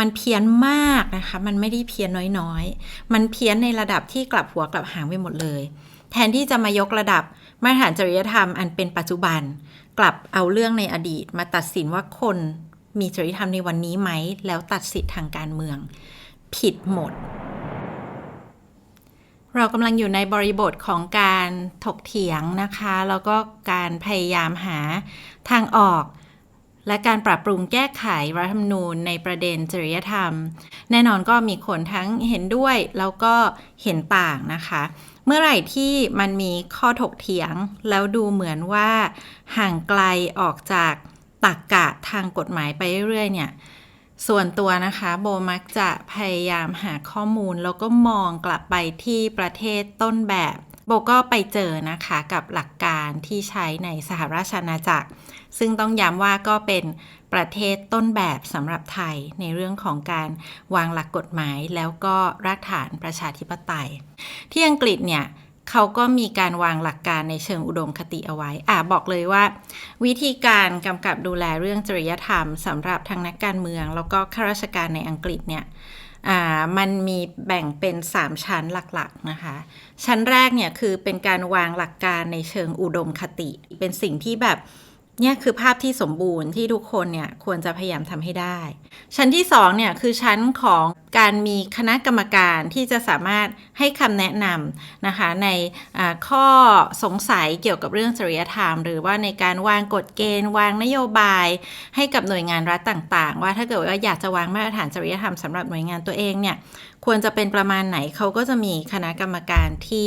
มันเพี้ยนมากนะคะ มันไม่ได้เพี้ยนน้อยๆ มันเพี้ยนในระดับที่กลับหัวกลับหางไปหมดเลย แทนที่จะมายกระดับมาตรฐานจริยธรรมอันเป็นปัจจุบัน กลับเอาเรื่องในอดีต มาตัดสินว่าคนมีจริยธรรมในวันนี้ไหม แล้วตัดสิทธิ์ทางการเมือง ผิดหมด เรากำลังอยู่ในบริบทของการถกเถียงนะคะ แล้วก็การพยายามหาทางออก และการปรับปรุงแก้ไขรัฐธรรมนูญในประเด็นจริยธรรม แน่นอนก็มีคนทั้งเห็นด้วยแล้วก็เห็นต่างนะคะ เมื่อไหร่ที่มันมีข้อถกเถียง แล้วดูเหมือนว่าห่างไกลออกจากตรรกกะทางกฎหมายไปเรื่อยๆเนี่ยส่วนตัวนะคะโบมักจะพยายามหาข้อมูล แล้วก็มองกลับไปที่ประเทศต้นแบบ โบก็ไปเจอนะคะกับหลักการที่ใช้ในสหราชอาณาจักร ซึ่งต้องย้ำว่าก็เป็นประเทศต้นแบบสำหรับไทยในเรื่องของการวางหลักกฎหมายแล้วก็รากฐานประชาธิปไตย ที่อังกฤษเนี่ยเขาก็มีการวางหลักการในเชิงอุดมคติเอาไว้ อ่าบอกเลยว่า วิธีการกำกับดูแลเรื่องจริยธรรมสำหรับทางนักการเมือง แล้วก็ข้าราชการในอังกฤษเนี่ย มันมีแบ่งเป็น 3 ชั้นหลักๆนะคะ ชั้นแรกเนี่ยคือเป็นการวางหลักการในเชิงอุดมคติ เป็นสิ่งที่แบบ เนี่ยคือภาพที่สมบูรณ์ที่ทุกคนเนี่ยควรจะพยายามทำให้ได้ ชั้นที่2เนี่ยคือชั้นของการมีคณะกรรมการที่จะสามารถให้คำแนะนำนะคะในข้อสงสัยเกี่ยวกับเรื่องจริยธรรม หรือว่าในการวางกฎเกณฑ์ วางนโยบาย ให้กับหน่วยงานรัฐต่าง ๆ ว่าถ้าเกิดว่าอยากจะวางมาตรฐานจริยธรรมสำหรับหน่วยงานตัวเองเนี่ยควรจะเป็นประมาณไหนเขาก็จะมีคณะกรรมการที่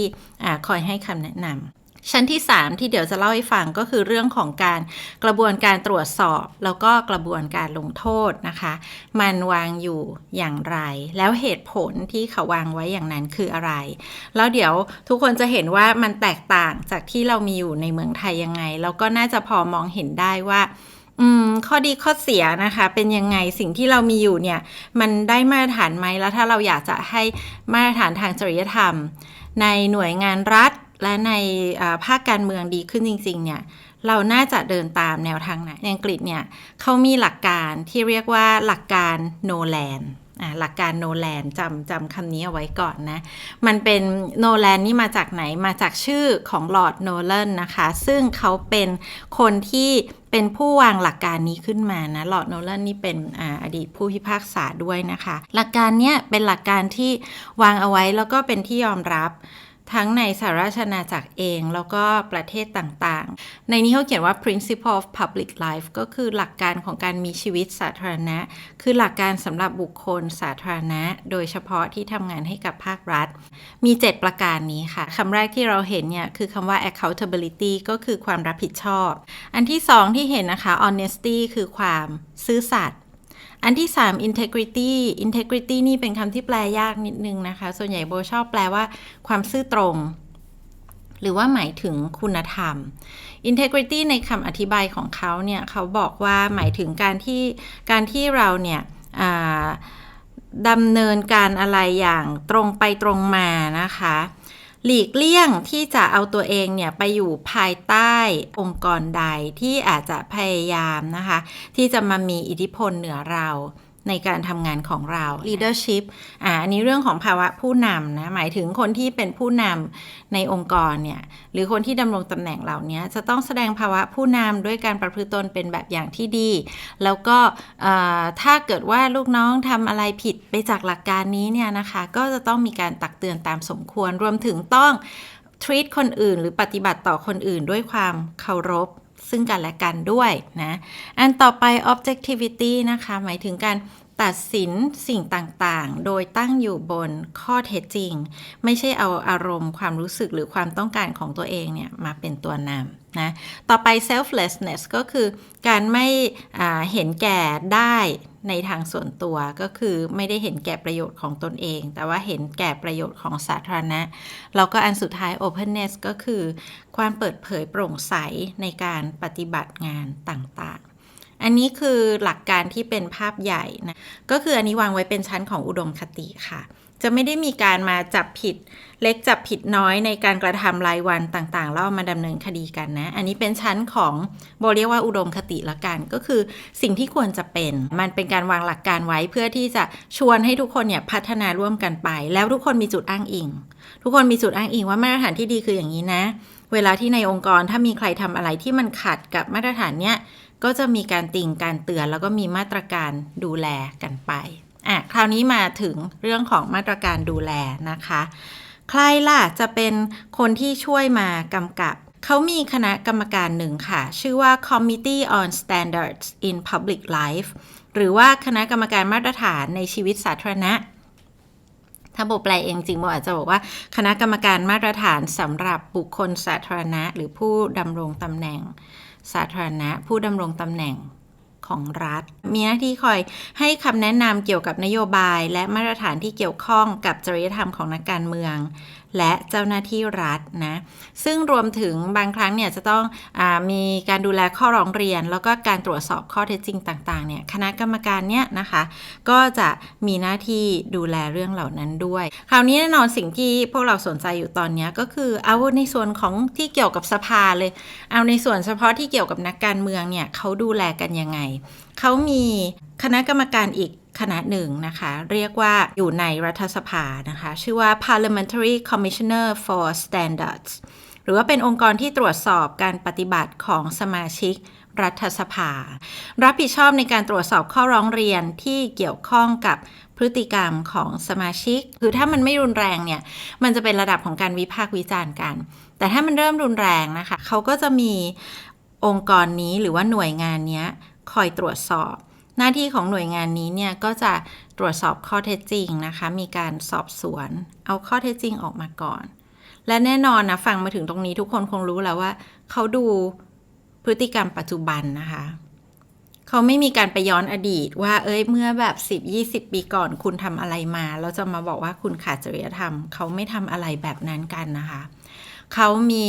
คอยให้คำแนะนำ ชั้นที่ 3 ที่เดี๋ยวจะเล่าให้ฟังก็คือเรื่องของการกระบวนการตรวจสอบ แล้วก็กระบวนการลงโทษนะคะ มันวางอยู่อย่างไร แล้วเหตุผลที่เขาวางไว้อย่างนั้นคืออะไร แล้วเดี๋ยวทุกคนจะเห็นว่ามันแตกต่างจากที่เรามีอยู่ในเมืองไทยยังไง แล้วก็น่าจะพอมองเห็นได้ว่าข้อดีข้อเสียนะคะ เป็นยังไงสิ่งที่เรามีอยู่เนี่ย มันได้มาตรฐานไหมแล้วถ้าเราอยากจะให้มาตรฐานทางจริยธรรม ในหน่วยงานรัฐ และในภาคการเมืองดีขึ้นจริง ๆ เนี่ย เราน่าจะเดินตามแนวทางไหนในอังกฤษเนี่ยเขามีหลักการที่เรียกว่าหลักการโนแลนหลักการโนแลนจำจำคำนี้เอาไว้ก่อนนะ มันเป็นโนแลนนี่มาจากไหนมาจากชื่อของลอร์ดโนแลนนะคะ ซึ่งเขาเป็นคนที่เป็นผู้วางหลักการนี้ขึ้นมานะลอร์ดโนแลนนี่เป็นออดีตผู้พิพากษาด้วยนะคะ หลักการเนี้ยเป็นหลักการที่วางเอาไว้แล้วก็เป็นที่ยอมรับ ทั้งในสหราชอาณาจักรเองแล้วก็ประเทศต่างๆ ในนี้เขาเขียนว่า principle of public life ก็คือหลักการของการมีชีวิตสาธารณะ คือหลักการสำหรับบุคคลสาธารณะ โดยเฉพาะที่ทำงานให้กับภาครัฐ มี 7 ประการนี้ค่ะคำแรกที่เราเห็นเนี่ยคือคำว่า accountability ก็คือความรับผิดชอบ อันที่สองที่เห็นนะคะ honesty คือความซื่อสัตย์ อันที่ 3 integrity integrity นี่เป็นคำที่แปลยากนิดนึงนะคะ ส่วนใหญ่โบชอบแปลว่าความซื่อตรง หรือว่าหมายถึงคุณธรรม integrity ในคำอธิบายของเขาเนี่ยเขาบอกว่าหมายถึงการที่การที่เราเนี่ยดำเนินการอะไรอย่างตรงไปตรงมานะคะ หลีกเลี่ยงที่จะเอาตัวเองเนี่ยไปอยู่ภายใต้องค์กรใดที่อาจจะพยายามนะคะ ที่จะมามีอิทธิพลเหนือเรา ในการทำงานของเรา leadership อ่าอันนี้เรื่องของภาวะผู้นำนะ หมายถึงคนที่เป็นผู้นำในองค์กรเนี่ย หรือคนที่ดำรงตำแหน่งเหล่านี้จะต้องแสดงภาวะผู้นำด้วยการประพฤติตนเป็นแบบอย่างที่ดี แล้วก็ถ้าเกิดว่าลูกน้องทำอะไรผิดไปจากหลักการนี้เนี่ยนะคะ ก็จะต้องมีการตักเตือนตามสมควร รวมถึงต้อง treat คนอื่น หรือปฏิบัติต่อคนอื่นด้วยความเคารพ ซึ่งกันและกันด้วยนะ อันต่อไป objectivity นะคะ หมายถึงการ ตัดสินสิ่งต่างๆ โดยตั้งอยู่บนข้อเท็จจริง ไม่ใช่เอาอารมณ์ความรู้สึกหรือความต้องการของตัวเองเนี่ยมาเป็นตัวนำนะ ต่อไป selflessness ก็คือการไม่เห็นแก่ได้ในทางส่วนตัวก็คือไม่ได้เห็นแก่ประโยชน์ของตนเอง แต่ว่าเห็นแก่ประโยชน์ของสาธารณะ แล้วก็อันสุดท้าย openness ก็คือ ความเปิดเผยโปร่งใสในการปฏิบัติงานต่างๆ อันนี้คือหลักการที่เป็นภาพใหญ่นะ ก็คืออันนี้วางไว้เป็นชั้นของอุดมคติค่ะ จะไม่ได้มีการมาจับผิดเล็กจับผิดน้อยในการกระทำรายวันต่างๆแล้วเอามาดำเนินคดีกันนะ อันนี้เป็นชั้นของโบเรียกว่าอุดมคติละกัน ก็คือสิ่งที่ควรจะเป็น มันเป็นการวางหลักการไว้เพื่อที่จะชวนให้ทุกคนเนี่ยพัฒนาร่วมกันไป แล้วทุกคนมีจุดอ้างอิง ทุกคนมีจุดอ้างอิงว่ามาตรฐานที่ดีคืออย่างนี้นะ เวลาที่ในองค์กรถ้ามีใครทำอะไรที่มันขัดกับมาตรฐานเนี้ย ก็จะมีการติงการเตือน แล้วก็มีมาตรการดูแลกันไปอะคราวนี้มาถึงเรื่องของมาตรการดูแลนะคะ ใครล่ะจะเป็นคนที่ช่วยมากำกับเขามีคณะกรรมการหนึ่งค่ะ ชื่อว่า Committee on Standards in Public Life หรือว่าคณะกรรมการมาตรฐานในชีวิตสาธารณะ ถ้าโบแปลเองจริงโบอาจจะบอกว่า คณะกรรมการมาตรฐานสำหรับบุคคลสาธารณะ หรือผู้ดำรงตำแหน่ง สาธารณะ ผู้ดำรงตำแหน่งของรัฐ มีหน้าที่คอยให้คำแนะนำเกี่ยวกับนโยบาย และมาตรฐานที่เกี่ยวข้องกับจริยธรรมของนักการเมือง และเจ้าหน้าที่รัฐนะซึ่งรวมถึงบางครั้งเนี่ยจะต้องอมีการดูแลข้อร้องเรียน แล้วก็การตรวจสอบข้อเท็จจริงต่างๆเนี่ยคณะกรรมการเนี่ยนะคะก็จะมีหน้าที่ดูแลเรื่องเหล่านั้นด้วย คราวนี้แน่นอนสิ่งที่พวกเราสนใจอยู่ตอนนี้ก็คือเอาในส่วนของที่เกี่ยวกับสภาเลย เอาในส่วนเฉพาะที่เกี่ยวกับนักการเมืองเนี่ยเขาดูแลกันยังไงเขามีคณะกรรมการอีก คณะหนึ่งนะคะ เรียกว่าอยู่ในรัฐสภานะคะ ชื่อว่า Parliamentary Commissioner for Standards หรือว่าเป็นองค์กรที่ตรวจสอบการปฏิบัติของสมาชิกรัฐสภา รับผิดชอบในการตรวจสอบข้อร้องเรียนที่เกี่ยวข้องกับพฤติกรรมของสมาชิก คือถ้ามันไม่รุนแรงเนี่ย มันจะเป็นระดับของการวิพากษ์วิจารณ์กัน แต่ถ้ามันเริ่มรุนแรงนะคะ เขาก็จะมีองค์กรนี้หรือว่าหน่วยงานนี้คอยตรวจสอบ หน้าที่ของหน่วยงานนี้เนี่ยก็จะตรวจสอบข้อเท็จจริงนะคะ มีการสอบสวน เอาข้อเท็จจริงออกมาก่อน และแน่นอนนะฟังมาถึงตรงนี้ทุกคนคงรู้แล้วว่า เขาดูพฤติกรรมปัจจุบันนะคะ เขาไม่มีการไปย้อนอดีต ว่าเอ้ยเมื่อแบบ 10-20 ปีก่อนคุณทำอะไรมาแล้วจะมาบอกว่าคุณขาดจริยธรรม เขาไม่ทำอะไรแบบนั้นกันนะคะเขามี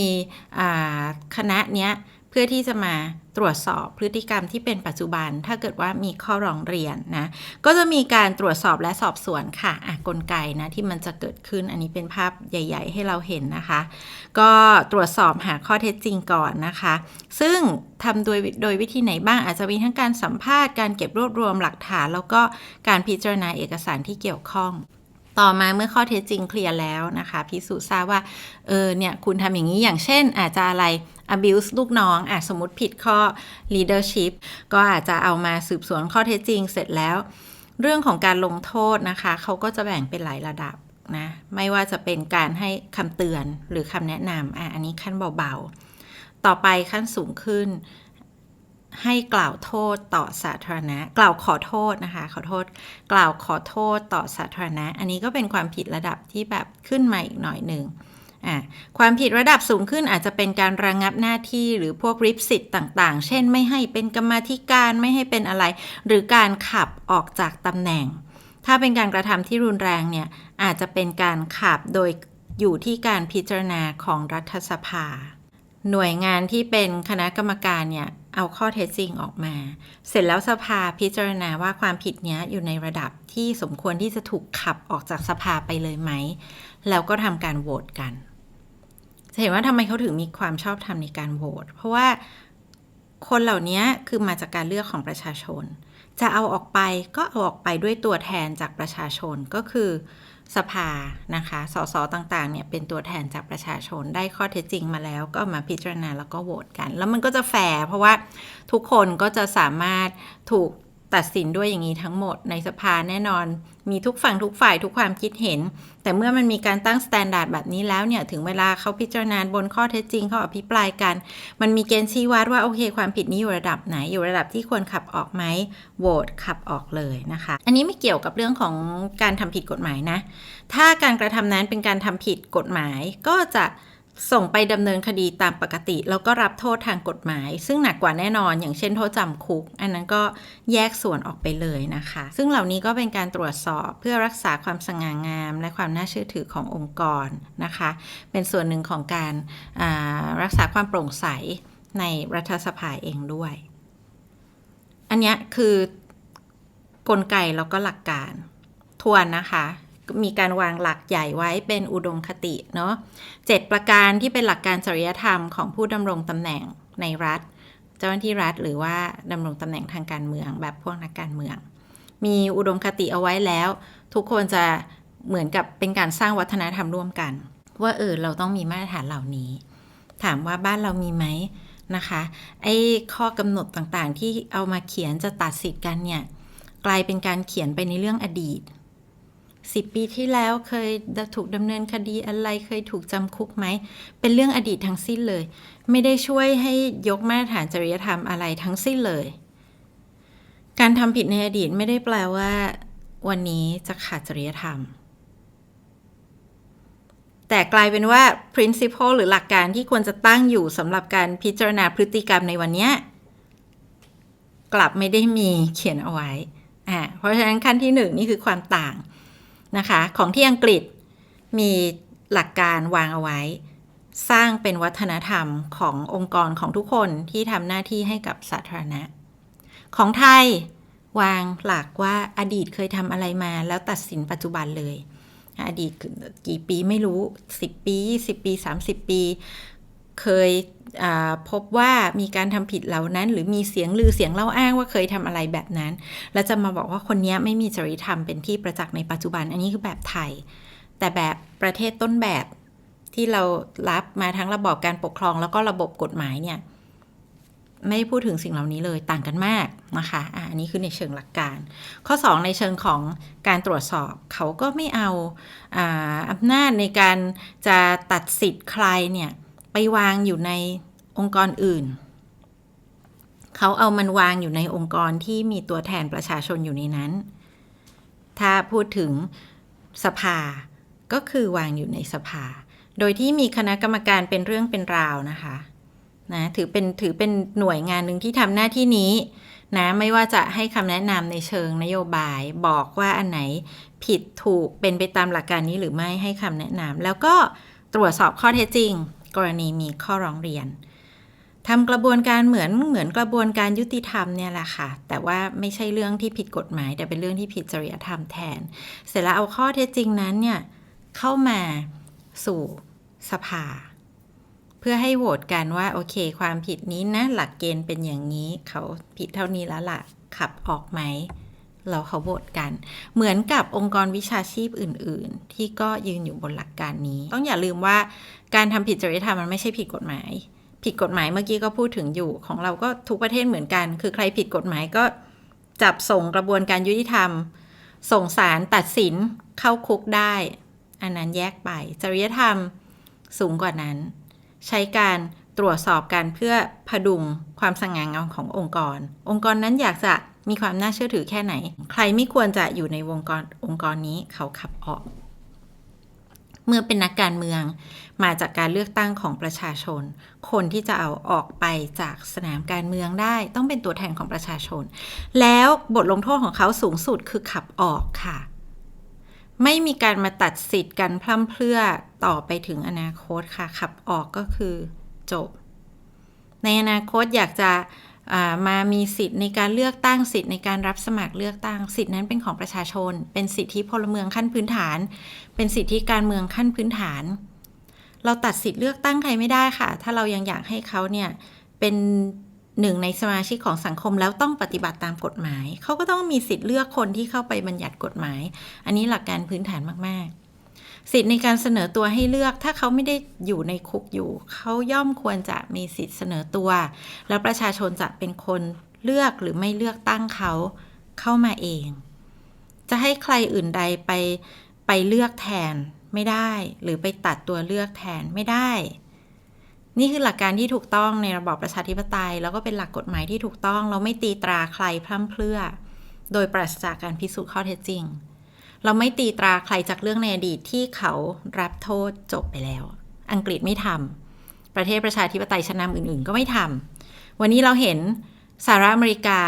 คณะเนี้ย เพื่อที่จะมาตรวจสอบพฤติกรรมที่เป็นปัจจุบัน ถ้าเกิดว่ามีข้อร้องเรียนนะก็จะมีการตรวจสอบและสอบสวนค่ะอะกลไกนะที่มันจะเกิดขึ้นอันนี้เป็นภาพใหญ่ ๆ ให้เราเห็นนะคะ ก็ตรวจสอบหาข้อเท็จจริงก่อนนะคะ ซึ่งทำโดยโดยวิธีไหนบ้างอาจจะมีทั้งการสัมภาษณ์การเก็บรวบรวมหลักฐาน แล้วก็การพิจารณาเอกสารที่เกี่ยวข้องต่อมาเมื่อข้อเท็จจริงเคลียร์แล้วนะคะ พิสูจน์ทราบว่า เออเนี่ยคุณทำอย่างนี้อย่างเช่น อาจจะอะไร abuse ลูกน้องอะสมมติผิดข้อ leadership ก็อาจจะเอามาสืบสวนข้อเท็จจริงเสร็จแล้ว เรื่องของการลงโทษนะคะเขาก็จะแบ่งเป็นหลายระดับนะไม่ว่าจะเป็นการให้คำเตือนหรือคำแนะนำอะอันนี้ขั้นเบาๆ ต่อไปขั้นสูงขึ้น ให้กล่าวโทษต่อสาธารณะ กล่าวขอโทษนะคะ ขอโทษ กล่าวขอโทษต่อสาธารณะ อันนี้ก็เป็นความผิดระดับที่แบบขึ้นมาอีกหน่อยหนึ่ง ความผิดระดับสูงขึ้นอาจจะเป็นการระงงับหน้าที่หรือพวกริบสิทธิ์ต่างๆ เช่น ไม่ให้เป็นกรรมธิการไม่ให้เป็นอะไร หรือการขับออกจากตำแหน่ง ถ้าเป็นการกระทำที่รุนแรงเนี่ยอาจจะเป็นการขับโดยอยู่ที่การพิจารณาของรัฐสภา หน่วยงานที่เป็นคณะกรรมการเนี่ยเอาข้อเท็จจริงออกมา เสร็จแล้วสภาพิจารณาว่าความผิดเนี้ยอยู่ในระดับที่สมควรที่จะถูกขับออกจากสภาไปเลยไหม แล้วก็ทำการโหวตกัน จะเห็นว่าทำไมเขาถึงมีความชอบธรรมในการโหวตเพราะว่าคนเหล่านี้คือมาจากการเลือกของประชาชน จะเอาออกไปก็เอาออกไปด้วยตัวแทนจากประชาชนก็คือสภานะคะ สสต่างๆ เนี่ยเป็นตัวแทนจากประชาชนได้ข้อเท็จจริงมาแล้วก็มาพิจารณาแล้วก็โหวตกัน แล้วมันก็จะแฟร์เพราะว่าทุกคนก็จะสามารถถูก ตัดสินด้วยอย่างนี้ทั้งหมดในสภาแน่นอน มีทุกฝั่งทุกฝ่ายทุกความคิดเห็น แต่เมื่อมันมีการตั้งสแตนดาร์ดแบบนี้แล้วเนี่ยถึงเวลาเขาพิจารณาบนข้อเท็จจริงเขาอภิปรายกัน มันมีเกณฑ์ชี้วัดว่าโอเค ความผิดนี้อยู่ระดับไหนอยู่ระดับที่ควรขับออกไหมโหวตขับออกเลยนะคะ อันนี้ไม่เกี่ยวกับเรื่องของการทำผิดกฎหมายนะ ถ้าการกระทำนั้นเป็นการทำผิดกฎหมายก็จะ ส่งไปดำเนินคดีตามปกติ แล้วก็รับโทษทางกฎหมาย ซึ่งหนักกว่าแน่นอน อย่างเช่นโทษจำคุก อันนั้นก็แยกส่วนออกไปเลยนะคะ ซึ่งเหล่านี้ก็เป็นการตรวจสอบเพื่อรักษาความสง่างาม และความน่าเชื่อถือขององค์กรนะคะ เป็นส่วนหนึ่งของการรักษาความโปร่งใสในรัฐสภาเองด้วย อันนี้คือกลไกแล้วก็หลักการทวนนะคะ มีการวางหลักใหญ่ไว้เป็นอุดมคติเนาะเจ็ดประการที่เป็นหลักการจริยธรรมของผู้ดำรงตำแหน่งในรัฐ เจ้าหน้าที่รัฐหรือว่าดำรงตำแหน่งทางการเมืองแบบพวกนักการเมือง มีอุดมคติเอาไว้แล้ว ทุกคนจะเหมือนกับเป็นการสร้างวัฒนธรรมร่วมกัน ว่าเออเราต้องมีมาตรฐานเหล่านี้ ถามว่าบ้านเรามีไหมนะคะไอ้ข้อกำหนดต่างๆ ที่เอามาเขียนจะตัดสิทธิ์กันเนี่ย กลายเป็นการเขียนไปในเรื่องอดีต สิบปีที่แล้วเคยถูกดำเนินคดีอะไรเคยถูกจำคุกไหม เป็นเรื่องอดีตทั้งสิ้นเลย ไม่ได้ช่วยให้ยกมาตรฐานจริยธรรมอะไรทั้งสิ้นเลย การทำผิดในอดีตไม่ได้แปลว่า วันนี้จะขาดจริยธรรม แต่กลายเป็นว่า principle หรือหลักการที่ควรจะตั้งอยู่สำหรับการพิจารณาพฤติกรรมในวันนี้กลับไม่ได้มีเขียนเอาไว้อ่าเพราะฉะนั้นขั้นที่หนึ่งนี่คือความต่าง นะคะ ของที่อังกฤษมีหลักการวางเอาไว้ สร้างเป็นวัฒนธรรมขององค์กรของทุกคนที่ทำหน้าที่ให้กับสาธารณะ ของไทยวางหลักว่าอดีตเคยทำอะไรมาแล้วตัดสินปัจจุบันเลย อดีตกี่ปีไม่รู้ 10 ปี 20 ปี 30 ปี เคย พบว่ามีการทำผิดเหล่านั้น หรือมีเสียงลือเสียงเล่าอ้างว่าเคยทำอะไรแบบนั้น แล้วจะมาบอกว่าคนนี้ไม่มีจริยธรรมเป็นที่ประจักษ์ในปัจจุบัน อันนี้คือแบบไทย แต่แบบประเทศต้นแบบที่เรารับมาทั้งระบบการปกครองแล้วก็ระบบกฎหมายเนี่ยไม่พูดถึงสิ่งเหล่านี้เลยต่างกันมากนะคะอะอันนี้คือในเชิงหลักการ ข้อ 2 ในเชิงของการตรวจสอบเขาก็ไม่เอาอาอำนาจในการจะตัดสิทธิ์ใครเนี่ย ไปวางอยู่ในองค์กรอื่น เขาเอามันวางอยู่ในองค์กรที่มีตัวแทนประชาชนอยู่ในนั้น ถ้าพูดถึงสภาก็คือวางอยู่ในสภา โดยที่มีคณะกรรมการเป็นเรื่องเป็นราวนะคะนะถือเป็นถือเป็นหน่วยงานหนึ่งที่ทำหน้าที่นี้นะไม่ว่าจะให้คำแนะนำในเชิงนโยบายบอกว่าอันไหนผิดถูกเป็นไปตามหลักการนี้หรือไม่ให้คำแนะนำแล้วก็ตรวจสอบข้อเท็จจริง กรณีมีข้อร้องเรียนทำกระบวนการเหมือนเหมือนกระบวนการยุติธรรมเนี่ยแหละค่ะ แต่ว่าไม่ใช่เรื่องที่ผิดกฎหมาย แต่เป็นเรื่องที่ผิดจริยธรรมแทน เสร็จแล้วเอาข้อเท็จจริงนั้นเนี่ยเข้ามาสู่สภา เพื่อให้โหวตกันว่าโอเค ความผิดนี้นะหลักเกณฑ์เป็นอย่างนี้เขาผิดเท่านี้แล้วล่ะขับออกไหม เราเขาโหวตกัน เหมือนกับองค์กรวิชาชีพอื่น ๆ ที่ก็ยืนอยู่บนหลักการนี้ ต้องอย่าลืมว่าการทำผิดจริยธรรมมันไม่ใช่ผิดกฎหมาย ผิดกฎหมายเมื่อกี้ก็พูดถึงอยู่ของเราก็ทุกประเทศเหมือนกัน คือใครผิดกฎหมายก็จับส่งกระบวนการยุติธรรม ส่งสารตัดสินเข้าคุกได้ อันนั้นแยกไป จริยธรรมสูงกว่านั้น ใช้การตรวจสอบกันเพื่อพดุงความสง่างามขององค์กร องค์กรนั้นอยากจะ มีความน่าเชื่อถือแค่ไหน ใครไม่ควรจะอยู่ในวงกรองค์กรนี้เขาขับออก เมื่อเป็นนักการเมืองมาจากการเลือกตั้งของประชาชน คนที่จะเอาออกไปจากสนามการเมืองได้ ต้องเป็นตัวแทนของประชาชน แล้วบทลงโทษของเขาสูงสุดคือขับออกค่ะ ไม่มีการมาตัดสิทธิ์กันพร่ำเพรื่อต่อไปถึงอนาคตค่ะ ขับออกก็คือจบ ในอนาคตอยากจะ มามีสิทธิ์ในการเลือกตั้งสิทธิ์ในการรับสมัครเลือกตั้งสิทธินั้นเป็นของประชาชน เป็นสิทธิพลเมืองขั้นพื้นฐาน เป็นสิทธิการเมืองขั้นพื้นฐาน เราตัดสิทธิ์เลือกตั้งใครไม่ได้ค่ะ ถ้าเรายังอยากให้เขาเนี่ยเป็นหนึ่งในสมาชิกของสังคมแล้วต้องปฏิบัติตามกฎหมาย เขาก็ต้องมีสิทธิ์เลือกคนที่เข้าไปบัญญัติกฎหมาย อันนี้หลักการพื้นฐานมาก ๆ สิทธิ์ในการเสนอตัวให้เลือก ถ้าเขาไม่ได้อยู่ในคุกอยู่ เขาย่อมควรจะมีสิทธิ์เสนอตัว แล้วประชาชนจะเป็นคนเลือกหรือไม่เลือกตั้งเขาเข้ามาเอง จะให้ใครอื่นใดไปไปเลือกแทนไม่ได้ หรือไปตัดตัวเลือกแทนไม่ได้ นี่คือหลักการที่ถูกต้องในระบอบประชาธิปไตย แล้วก็เป็นหลักกฎหมายที่ถูกต้อง เราไม่ตีตราใครพร่ำเพรื่อ โดยปราศจากการพิสูจน์ข้อเท็จจริง เราไม่ตีตราใครจากเรื่องในอดีตที่เขารับโทษจบไปแล้ว อังกฤษไม่ทำประเทศประชาธิปไตยชั้นนำอื่น ๆ ก็ไม่ทำวันนี้เราเห็นสหรัฐอเมริกา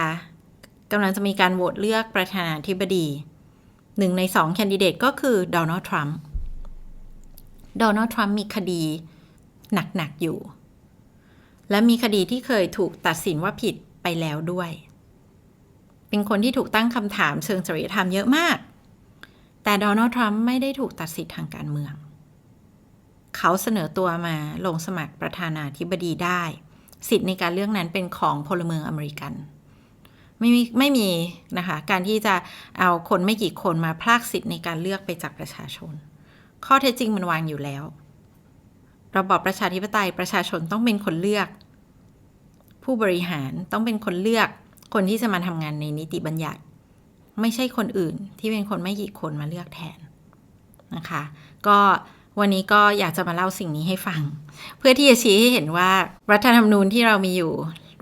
กำลังจะมีการโหวตเลือกประธานาธิบดีหนึ่งในสองแคนดิเดตก็คือโดนัลด์ทรัมป์โดนัลด์ทรัมป์มีคดีหนัก ๆ อยู่ และมีคดีที่เคยถูกตัดสินว่าผิดไปแล้วด้วย เป็นคนที่ถูกตั้งคำถามเชิงจริยธรรมเยอะมาก แต่โดนัลด์ทรัมป์ไม่ได้ถูกตัดสิทธิ์ทางการเมือง เขาเสนอตัวมาลงสมัครประธานาธิบดีได้ สิทธิ์ในการเลือกนั้นเป็นของพลเมืองอเมริกัน ไม่มีไม่มีนะคะ การที่จะเอาคนไม่กี่คนมาพลากสิทธิ์ในการเลือกไปจากประชาชน ข้อเท็จจริงมันวางอยู่แล้ว ระบอบประชาธิปไตยประชาชนต้องเป็นคนเลือก ผู้บริหารต้องเป็นคนเลือกคนที่จะมาทำงานในนิติบัญญัติ ไม่ใช่คนอื่นที่เป็นคนไม่กี่คนมาเลือกแทนนะคะ ก็วันนี้ก็อยากจะมาเล่าสิ่งนี้ให้ฟัง เพื่อที่จะชี้ให้เห็นว่ารัฐธรรมนูญที่เรามีอยู่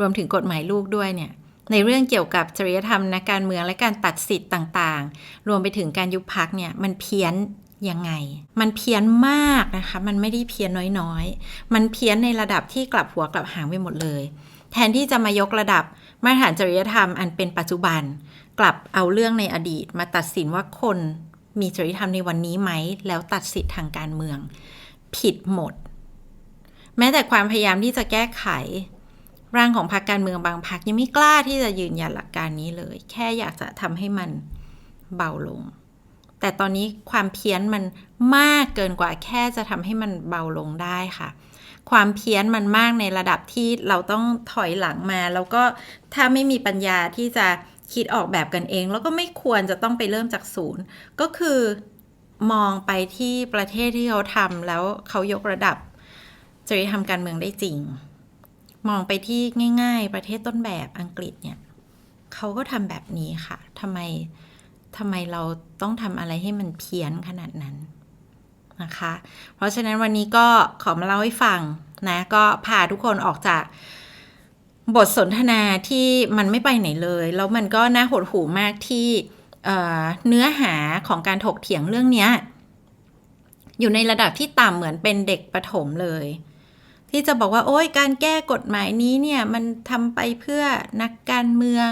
รวมถึงกฎหมายลูกด้วยเนี่ยในเรื่องเกี่ยวกับจริยธรรมนักการเมืองและการตัดสิทธิ์ต่างๆ รวมไปถึงการยุบพักเนี่ยมันเพี้ยนยังไง มันเพี้ยนมากนะคะ มันไม่ได้เพี้ยนน้อยๆ มันเพี้ยนในระดับที่กลับหัวกลับหางไปหมดเลย แทนที่จะมายกระดับมาตรฐานจริยธรรมอันเป็นปัจจุบัน กลับเอาเรื่องในอดีต มาตัดสินว่าคนมีจริยธรรมในวันนี้ไหม แล้วตัดสิทธิ์ทางการเมือง ผิดหมด แม้แต่ความพยายามที่จะแก้ไข ร่างของพรรคการเมืองบางพรรคยังไม่กล้าที่จะยืนยันหลักการนี้เลย แค่อยากจะทำให้มันเบาลง แต่ตอนนี้ความเพี้ยนมันมากเกินกว่าแค่จะทำให้มันเบาลงได้ค่ะความเพี้ยนมันมากในระดับที่เราต้องถอยหลังมา แล้วก็ถ้าไม่มีปัญญาที่จะ คิดออกแบบกันเอง แล้วก็ไม่ควรจะต้องไปเริ่มจากศูนย์ ก็คือมองไปที่ประเทศที่เขาทำแล้วเขายกระดับจริยธรรมการเมืองได้จริง มองไปที่ง่าย ๆ ประเทศต้นแบบอังกฤษเนี่ยเขาก็ทำแบบนี้ค่ะทำไมทำไมเราต้องทำอะไรให้มันเพี้ยนขนาดนั้นนะคะ เพราะฉะนั้นวันนี้ก็ขอมาเล่าให้ฟังนะ ก็พาทุกคนออกจาก บทสนทนาที่มันไม่ไปไหนเลย แล้วมันก็น่าหดหู่มากที่เเนื้อหาของการถกเถียงเรื่องนี้อยู่ในระดับที่ต่ำเหมือนเป็นเด็กประถมเลย ที่จะบอกว่าโอ้ยการแก้กฎหมายนี้เนี่ยมันทำไปเพื่อนักการเมือง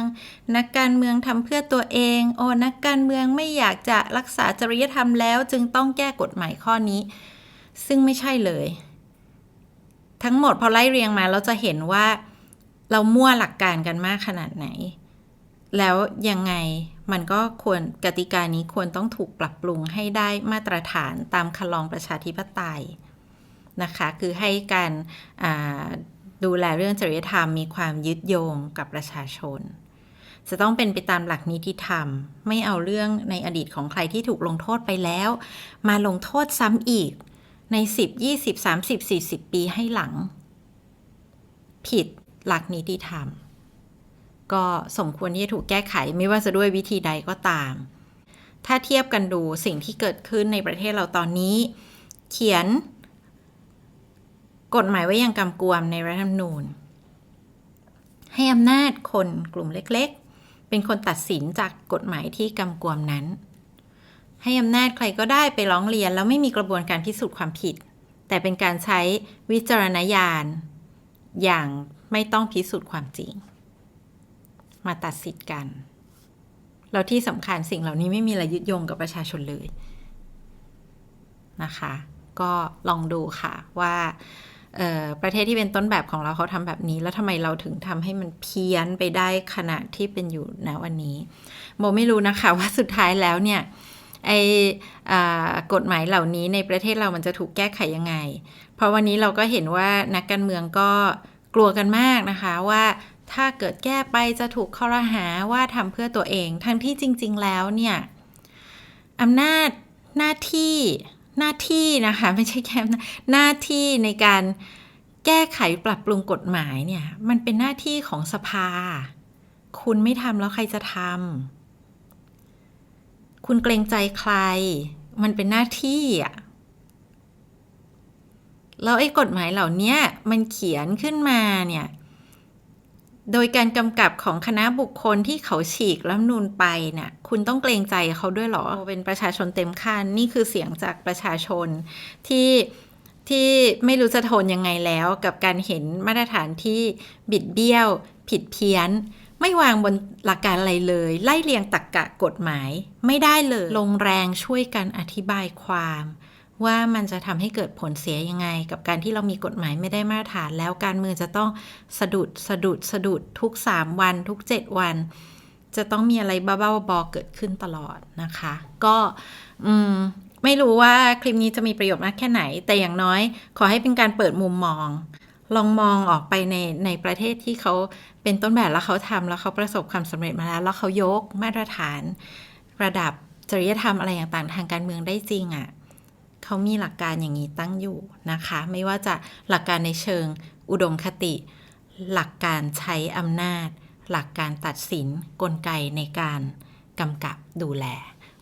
นักการเมืองทำเพื่อตัวเอง โอ้นักการเมืองไม่อยากจะรักษาจริยธรรมแล้ว จึงต้องแก้กฎหมายข้อนี้ ซึ่งไม่ใช่เลย ทั้งหมดพอไล่เรียงมาเราจะเห็นว่า เรามั่วหลักการกันมากขนาดไหน แล้วยังไงมันก็ควรกติกานี้ควรต้องถูกปรับปรุงให้ได้มาตรฐานตามคลองประชาธิปไตยนะคะ คือให้การดูแลเรื่องจริยธรรมมีความยึดโยงกับประชาชน จะต้องเป็นไปตามหลักนิติธรรม ไม่เอาเรื่องในอดีตของใครที่ถูกลงโทษไปแล้ว มาลงโทษซ้ำอีกใน 10 20 30 40 ปีให้หลัง ผิด หลักนิติธรรม ก็สมควรที่จะถูกแก้ไขไม่ว่าจะด้วยวิธีใดก็ตาม ถ้าเทียบกันดูสิ่งที่เกิดขึ้นในประเทศเราตอนนี้ เขียน กฎหมายไว้อย่างกำกวมในรัฐธรรมนูญ ให้อำนาจคนกลุ่มเล็กๆ เป็นคนตัดสินจากกฎหมายที่กำกวมนั้น ให้อำนาจใครก็ได้ไปร้องเรียนแล้วไม่มีกระบวนการพิสูจน์ความผิด แต่เป็นการใช้วิจารณญาณอย่าง ไม่ต้องพิสูจน์ความจริง มาตัดสิทธิ์กัน แล้วที่สำคัญสิ่งเหล่านี้ไม่มีอะไรยึดโยงกับประชาชนเลยนะคะ ก็ลองดูค่ะว่าประเทศที่เป็นต้นแบบของเราเขาทำแบบนี้ แล้วทำไมเราถึงทำให้มันเพี้ยนไปได้ขณะที่เป็นอยู่ณวันนี้โมไม่รู้นะคะว่าสุดท้ายแล้วเนี่ยไอกฎหมายเหล่านี้ในประเทศเรามันจะถูกแก้ไขยังไง เพราะวันนี้เราก็เห็นว่านักการเมืองก็ กลัวกันมากนะคะว่าถ้าเกิดแก้ไปจะถูกข้อรหาว่าทำเพื่อตัวเอง ทั้งที่จริง ๆ แล้วเนี่ยอำนาจหน้าที่หน้าที่นะคะ ไม่ใช่แค่หน้าที่ในการแก้ไขปรับปรุงกฎหมายเนี่ย มันเป็นหน้าที่ของสภา คุณไม่ทำแล้วใครจะทำคุณเกรงใจใคร มันเป็นหน้าที่อะ แล้วไอ้กฎหมายเหล่านี้มันเขียนขึ้นมาเนี่ย โดยการกำกับของคณะบุคคลที่เขาฉีกรัฐนูนไปเนี่ย คุณต้องเกรงใจเขาด้วยหรอ เป็นประชาชนเต็มคันนี่คือเสียงจากประชาชนที่ที่ไม่รู้จะทนยังไงแล้วกับการเห็นมาตรฐานที่บิดเบี้ยว ผิดเพี้ยน ไม่วางบนหลักการอะไรเลย ไล่เรียงตักกะกฎหมาย ไม่ได้เลย ลงแรงช่วยกันอธิบายความ ว่ามันจะทำให้เกิดผลเสียยังไง กับการที่เรามีกฎหมายไม่ได้มาตรฐานแล้วการเมืองจะต้องสะดุดสะดุดสะดุดทุก 3 วัน ทุก 7 วัน จะต้องมีอะไรบ้าๆบอเกิดขึ้นตลอดนะคะ ก็อืมไม่รู้ว่าคลิปนี้จะมีประโยชน์มากแค่ไหน แต่อย่างน้อยขอให้เป็นการเปิดมุมมอง ลองมองออกไปในในประเทศที่เขาเป็นต้นแบบแล้วเขาทำแล้วเขาประสบความสำเร็จมาแล้ว แล้วเขายกมาตรฐาน ระดับจริยธรรมอะไรต่างๆทางการเมืองได้จริงอะ่ะ เขามีหลักการอย่างนี้ตั้งอยู่นะคะ ไม่ว่าจะหลักการในเชิงอุดมคติ หลักการใช้อำนาจ หลักการตัดสินกลไกในการกำกับดูแล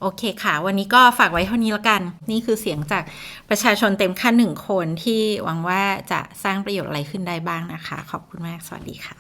โอเคค่ะ วันนี้ก็ฝากไว้เท่านี้แล้วกัน นี่คือเสียงจากประชาชนเต็มขั้นหนึ่งคนที่หวังว่าจะสร้างประโยชน์อะไรขึ้นได้บ้างนะคะ ขอบคุณมาก สวัสดีค่ะ